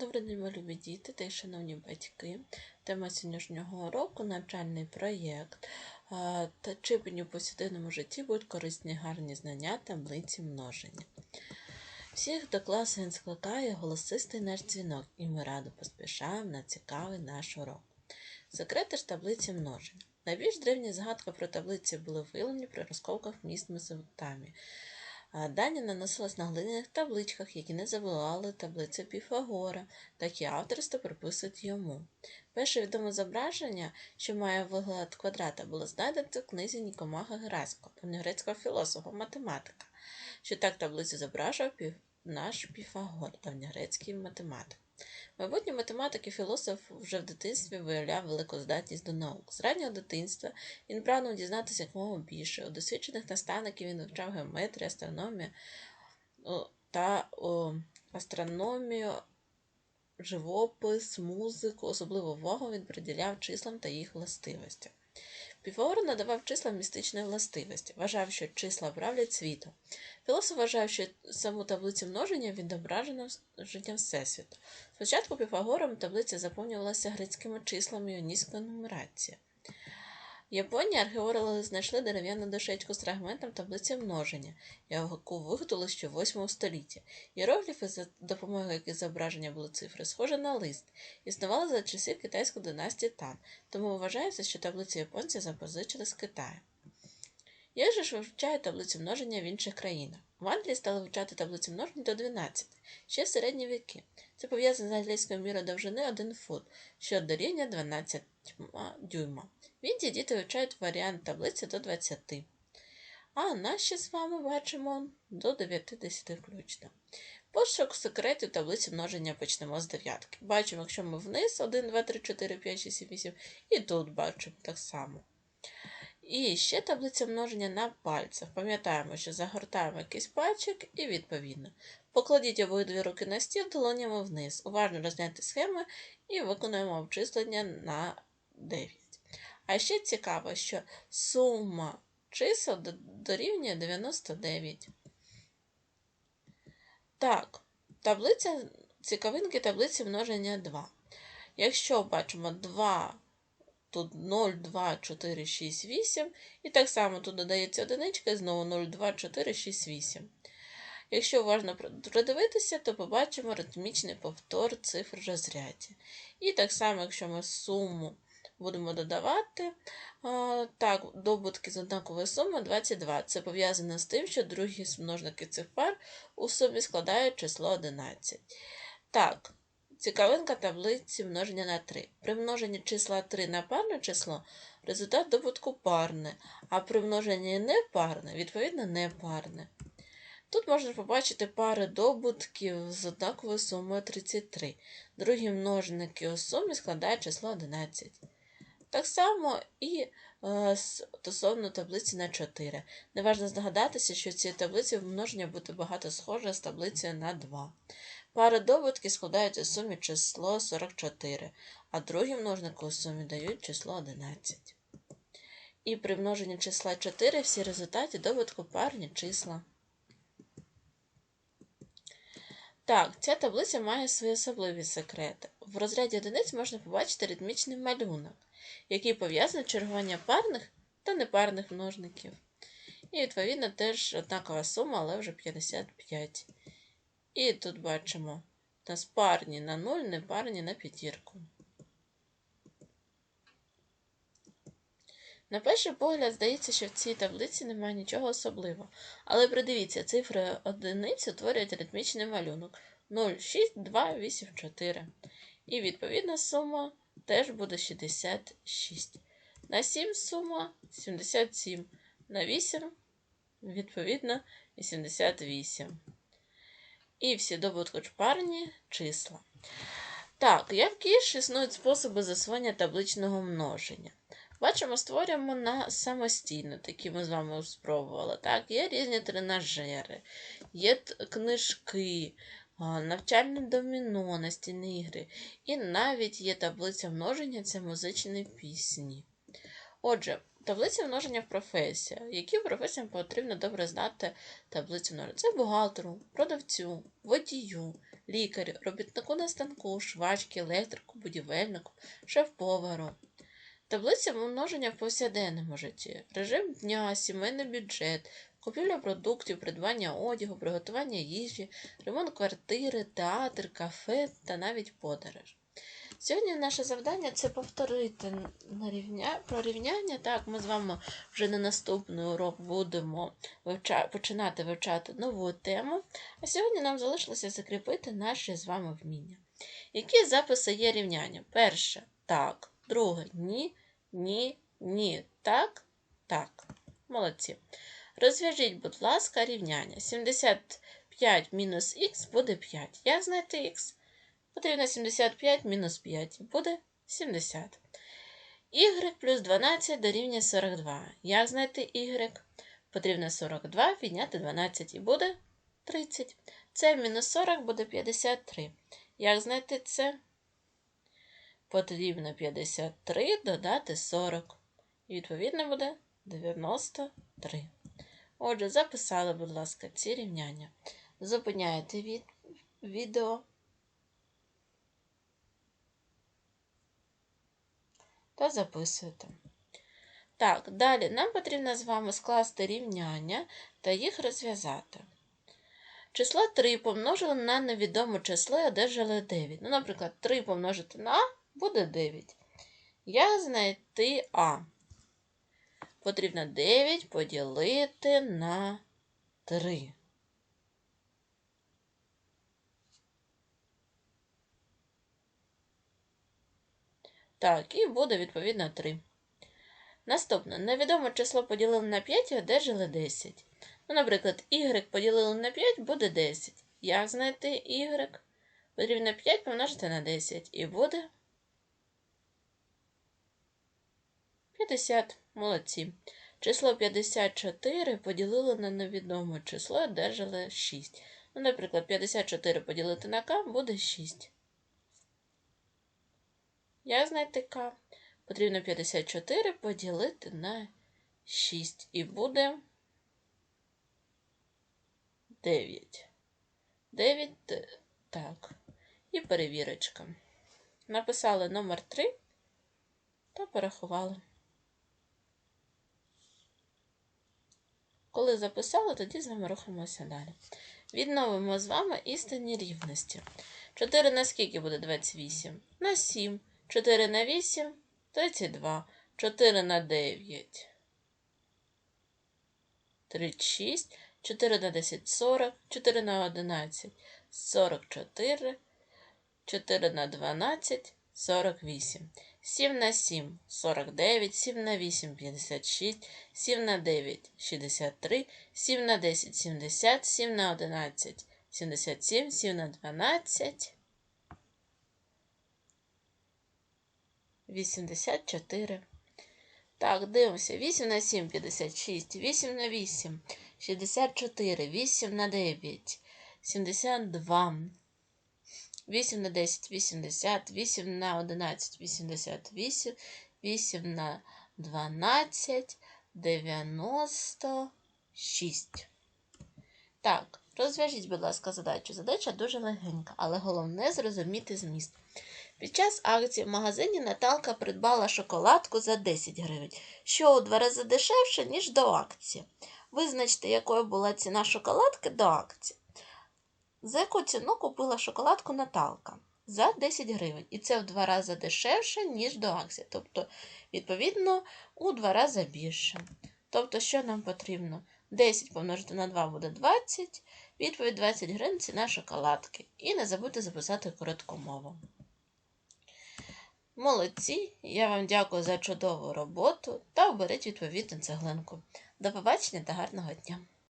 Добрий день, любі діти та й шановні батьки. Тема сьогоднішнього уроку – навчальний проєкт. Та чи мені у повсякденному житті будуть корисні гарні знання таблиці множення. Всіх до класу він скликає голосистий наш дзвінок, і ми радо поспішаємо на цікавий наш урок. Секрети ж таблиці множення. Найбільш древні згадки про таблиці були виявлені при розкопках міст Месопотамії. Дані наносились на глиняних табличках, які не забували таблицю Піфагора, так і авторство приписують йому. Перше відоме зображення, що має вигляд квадрата, було знайдено в книзі Нікомаха Гераського, давньогрецького філософа, математика, що так таблицю зображував наш Піфагор, давньогрецький математик. Майбутній математик і філософ вже в дитинстві виявляв велику здатність до наук. З раннього дитинства він прагнув дізнатися якомога більше. У досвідчених наставників він вивчав геометрію, астрономію та о, астрономію, живопис, музику. Особливу увагу він приділяв числам та їх властивостям. Піфагор надавав числам містичної властивості, вважав, що числа правлять світом. Філософ вважав, що саму таблицю множення відображено життям Всесвіту. Спочатку Піфагором таблиця заповнювалася грецькими числами іонійської нумерації. В Японії археологи знайшли дерев'яну дошечку з фрагментом таблиці множення, яку виготовили ще в 8 столітті. Іерогліфи, за допомогою яких зображення були цифри, схожі на лист, існували за часів китайської династії Тан, тому вважається, що таблиці японці запозичили з Китаю. Як же ж вивчають таблицю множення в інших країнах? В Англії стали вивчати таблицю множення до 12, ще середні віки. Це пов'язано з англійською мірою довжини 1 фут, що дорівнює 12 дюйма. В Індії діти вивчають варіант таблиці до 20. А наші з вами бачимо до 90 включно. Пошук секретів таблиці множення почнемо з дев'ятки. Бачимо, якщо ми вниз 1, 2, 3, 4, 5, 6, 7, 8, і тут бачимо так само. І ще таблиця множення на пальцях. Пам'ятаємо, що загортаємо якийсь пальчик і відповідно. Покладіть обидві руки на стіл долонями вниз. Уважно розгляньте схеми і виконуємо обчислення на 9. А ще цікаво, що сума чисел дорівнює 99. Так, таблиця цікавинки таблиці множення 2. Якщо бачимо 2, тут 0, 2, 4, 6, 8, і так само тут додається одиничка і знову 0, 2, 4, 6, 8. Якщо уважно придивитися, то побачимо ритмічний повтор цифр в розряді. І так само, якщо ми суму будемо додавати. Так, добутки з однакової суми 22. Це пов'язано з тим, що другі множники цих пар у сумі складають число 11. Так, цікавинка таблиці множення на 3. При множенні числа 3 на парне число результат добутку парне, а при множенні непарне, відповідно, непарне. Тут можна побачити пари добутків з однаковою сумою 33. Другі множники у сумі складають число 11. Так само і е, стосовно таблиці на 4. Неважно здогадатися, що в цій таблиці множення буде багато схоже з таблицею на 2. Пари добутки складають у сумі число 44, а другі множники у сумі дають число 11. І при множенні числа 4 всі результати добутку парні числа. Так, ця таблиця має свої особливі секрети. В розряді одиниць можна побачити ритмічний малюнок який пов'язаний чергування парних та непарних множників. І, відповідно, теж однакова сума, але вже 55. І тут бачимо у нас парні на 0, непарні на п'ятірку. На перший погляд, здається, що в цій таблиці немає нічого особливого. Але придивіться, цифри одиниці утворюють ритмічний малюнок 0, 6, 2, 8, 4. І відповідна сума теж буде 66. На 7 сума 77. На 8, відповідно, 88. І всі добуткочпарні числа. Так, які ж існують способи засвоєння табличного множення? Бачимо, створюємо на самостійно, такі ми з вами спробували. Так, Є різні тренажери, є книжки, навчальне доміно, настільні ігри, і навіть є таблиця множення це музичні пісні. Отже, таблиця множення в професія. Які професіям потрібно добре знати таблицю множення? Це бухгалтеру, продавцю, водію, лікарю, робітнику на станку, швачки, електрику, будівельнику, шеф-повару. Таблиця множення в повсякденному житті, режим дня, сімейний бюджет, купівля продуктів, придбання одягу, приготування їжі, ремонт квартири, театр, кафе та навіть подорож. Сьогодні наше завдання це повторити на рівня... про рівняння. Так, ми з вами вже на наступний урок будемо вивча... починати вивчати нову тему. А сьогодні нам залишилося закріпити наші з вами вміння. Які записи є рівняння? Перше так, друге ні, ні, ні, так, так. Молодці. Розв'яжіть, будь ласка, рівняння. 75 мінус х буде 5. Як знайти х? Потрібно 75 мінус 5. Буде 70. Y плюс 12 дорівнює 42. Як знайти y? Потрібно 42 відняти 12 і буде 30. Це мінус 40 буде 53. Як знайти це? Потрібно 53 додати 40. І відповідно буде 93. Отже, записали, будь ласка, ці рівняння. Зупиняєте від... відео. Та записуєте. Так, далі нам потрібно з вами скласти рівняння та їх розв'язати. Число 3 помножили на невідоме число і одержали 9. Ну, наприклад, 3 помножити на А буде 9. Як знайти А? Потрібно 9 поділити на 3. Так, і буде відповідно 3. Наступне. Невідоме число поділили на 5 і одержали 10. Ну, наприклад, y поділили на 5 буде 10. Як знайти y? Потрібно 5 помножити на 10 і буде 50. Молодці. Число 54 поділили на невідоме число і одержали 6. Ну, наприклад, 54 поділити на k буде 6. Як знайти k? Потрібно 54 поділити на 6 і буде 9. 9, так. І перевірочка. Написали номер 3 та порахували. Коли записали, тоді з вами рухаємося далі. Відновимо з вами істинні рівності. 4 на скільки буде 28? На 7. 4 на 8 32. 4 на 9. 36. 4 на 10 40. 4 на 11 44. 4 на 12 48. 7 на 7 49, 7 на 8 56, 7 на 9 63, 7 на 10 70, 7 на 11 77, 7 на 12 84. Так, дивимося. 8 на 7 56, 8 на 8 64, 8 на 9 72. 8 на 10 80, 8 на 11 88, 8 на 12 96. Так, розв'яжіть, будь ласка, задачу. Задача дуже легенька, але головне зрозуміти зміст. Під час акції в магазині Наталка придбала шоколадку за 10 гривень, що у два рази дешевше, ніж до акції. Визначте, якою була ціна шоколадки до акції. За яку ціну купила шоколадку Наталка? За 10 гривень. І це в два рази дешевше, ніж до акції. Тобто, відповідно, у два рази більше. Тобто, що нам потрібно? 10 помножити на 2 буде 20. Відповідь 20 гривень ціна шоколадки. І не забудьте записати коротку мову. Молодці! Я вам дякую за чудову роботу та оберіть відповідну цеглинку. До побачення та гарного дня!